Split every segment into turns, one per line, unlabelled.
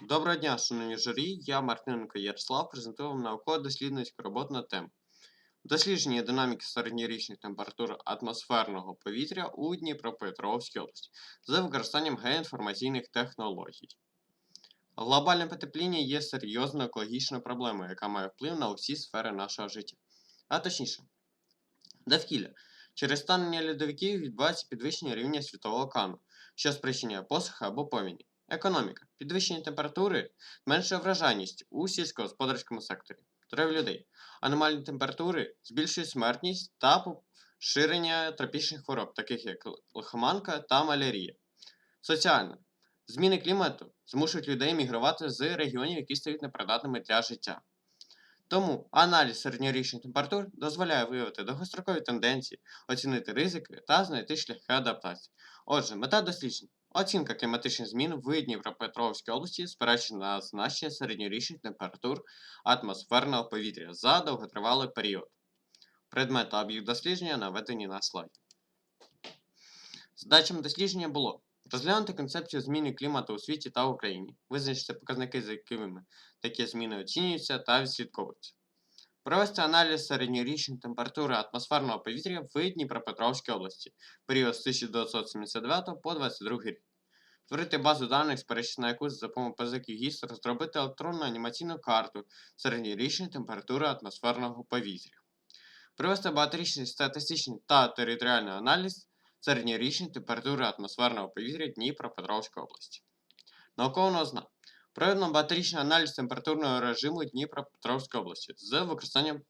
Доброго дня, шановні журі. Я Мартиненко Ярослав, презентую вам науково-дослідницьку роботу на тему дослідження динаміки середньорічних температур атмосферного повітря у Дніпропетровській області з використанням геоінформаційних технологій. Глобальне потепління є серйозною екологічною проблемою, яка має вплив на усі сфери нашого життя. А точніше, довкілля. Через станення льодовиків відбувається підвищення рівня світового океану, що спричиняє посухи або повені. Економіка. Підвищення температури зменшує вражайність у сільськогосподарському секторі. Здоров'я людей. Аномальні температури збільшують смертність та поширення тропічних хвороб, таких як лихоманка та малярія. Соціально. Зміни клімату змушують людей мігрувати з регіонів, які стають непридатними для життя. Тому аналіз середньорічних температур дозволяє виявити довгострокові тенденції, оцінити ризики та знайти шляхи адаптації. Отже, мета досліджень Оцінка кліматичних змін в Дніпропетровській області, спираючись на значення середньорічних температур атмосферного повітря за довготривалий період. Предмет та об'єкт дослідження наведені на слайді. Задачами дослідження було розглянути концепцію зміни клімату у світі та Україні, визначити показники, за якими такі зміни оцінюються та відслідковуються. Провести аналіз середньорічної температури атмосферного повітря в Дніпропетровській області період з 1979 по 22 рік. Створити базу даних, спираючись на яку за допомогою ГІС розробити електронну анімаційну карту середньорічної температури атмосферного повітря. Провести багаторічний статистичний та територіальний аналіз середньорічної температури атмосферного повітря Дніпропетровської області. Наукового знак. Проведено багаторічний аналіз температурного режиму Дніпропетровської області з використанням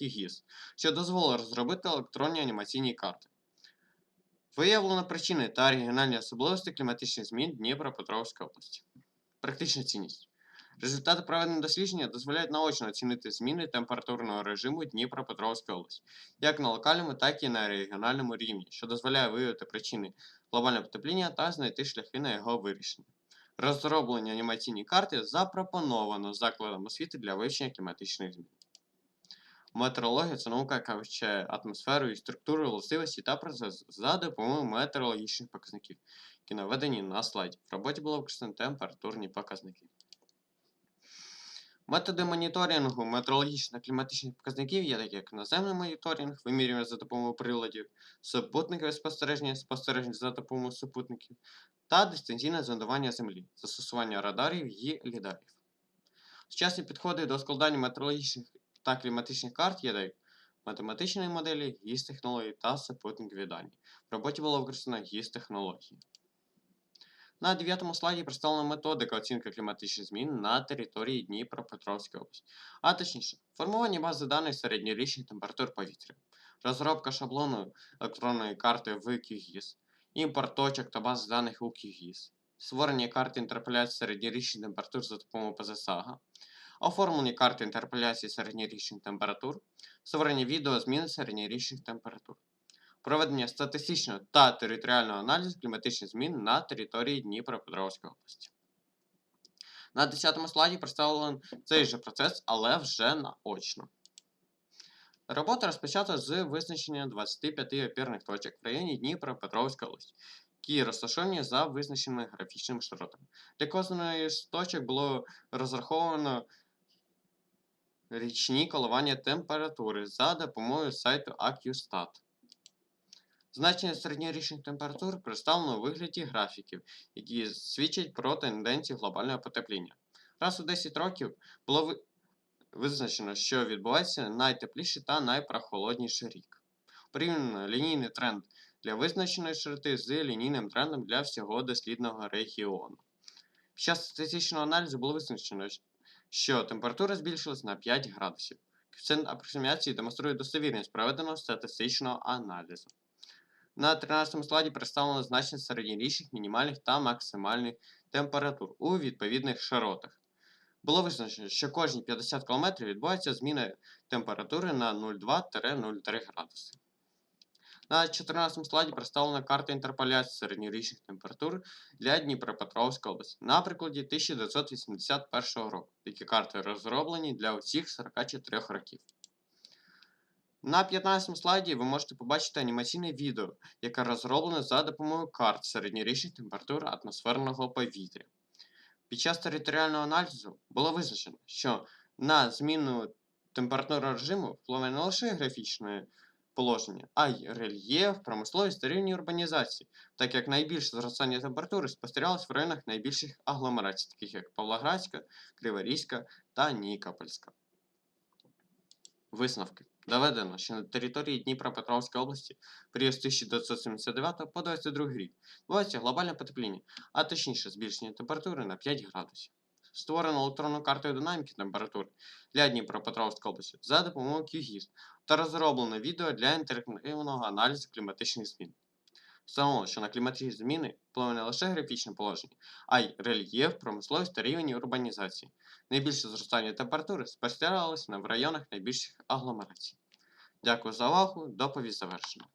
ГІС, що дозволило розробити електронні анімаційні карти. Виявлено причини та регіональні особливості кліматичних змін Дніпропетровської області. Практична цінність. Результати проведеного дослідження дозволяють наочно оцінити зміни температурного режиму Дніпропетровської області, як на локальному, так і на регіональному рівні, що дозволяє виявити причини глобального потепління та знайти шляхи на його вирішення. Розроблені анімаційні карти запропоновано закладом освіти для вивчення кліматичних змін. Метеорологія це наука, яка вивчає атмосферу і структуру властивості та процес за допомогою метеорологічних показників, які наведені на слайді. В роботі було використано температурні показники. Методи моніторингу метеорологічних та кліматичних показників є такі, як наземний моніторинг, вимірювання за допомогою приладів, супутникове спостереження, спостереження за допомогою супутників та дистанційне зондування землі, застосування радарів і лідарів. Сучасні підходи до складання метеорологічних та кліматичних карт є як математичної моделі, гіс технології та супутникові дані. В роботі було використано гіс технології. На 9 слайді представлена методика оцінки кліматичних змін на території Дніпропетровської області, а точніше, формування бази даних середньорічних температур повітря, розробка шаблону електронної карти в QGIS, імпорт точок та баз даних у QGIS, створення карти інтерполяції середньорічних температур за допомогою ПЗСАГА, оформлення карти інтерполяції середньорічних температур, створення відео зміни середньорічних температур проведення статистичного та територіального аналізу кліматичних змін на території Дніпропетровської області. На 10 слайді представлений цей же процес, але вже наочно. Робота розпочата з визначення 25 опірних точок в районі Дніпропетровської області, які розташовані за визначеними графічними широтами. Для кожної з точок було розраховано річні коливання температури за допомогою сайту AccuStat. Значення середньорічних температур представлено у вигляді графіків, які свідчать про тенденції глобального потепління. Раз у 10 років було визначено, що відбувається найтепліший та найпрохолодніший рік. Порівняно лінійний тренд для визначеної широти з лінійним трендом для всього дослідного регіону. Під час статистичного аналізу було визначено, що температура збільшилась на 5 градусів. Коефіцієнт апроксимації демонструє достовірність проведеного статистичного аналізу. На 13 слайді представлено значення середньорічних, мінімальних та максимальних температур у відповідних широтах. Було визначено, що кожні 50 км відбувається зміна температури на 0,2-0,3 градуси. На 14 слайді представлена карта інтерполяції середньорічних температур для Дніпропетровської області на прикладі 1981 року. Такі карти розроблені для усіх 44 років. На 15 слайді ви можете побачити анімаційне відео, яке розроблене за допомогою карт середньорічних температур атмосферного повітря. Під час територіального аналізу було визначено, що на зміну температури режиму впливає не лише графічне положення, а й рельєф, промисловість та рівні урбанізації, так як найбільше зростання температури спостерігалось в районах найбільших агломерацій, таких як Павлоградська, Криворізька та Нікопольська. Висновки. Доведено, що на території Дніпропетровської області період з 1979 по 22 рік відбувається глобальне потепління, а точніше збільшення температури на 5 градусів. Створено електронну карту динаміки температури для Дніпропетровської області за допомогою QGIS та розроблено відео для інтерактивного аналізу кліматичних змін. Встановлено, що на кліматичні зміни впливає не лише графічне положення, а й рельєф, промисловість та рівень урбанізації. Найбільше зростання температури спостерігалося в районах найбільших агломерацій. Дякую за увагу. Доповідь завершена.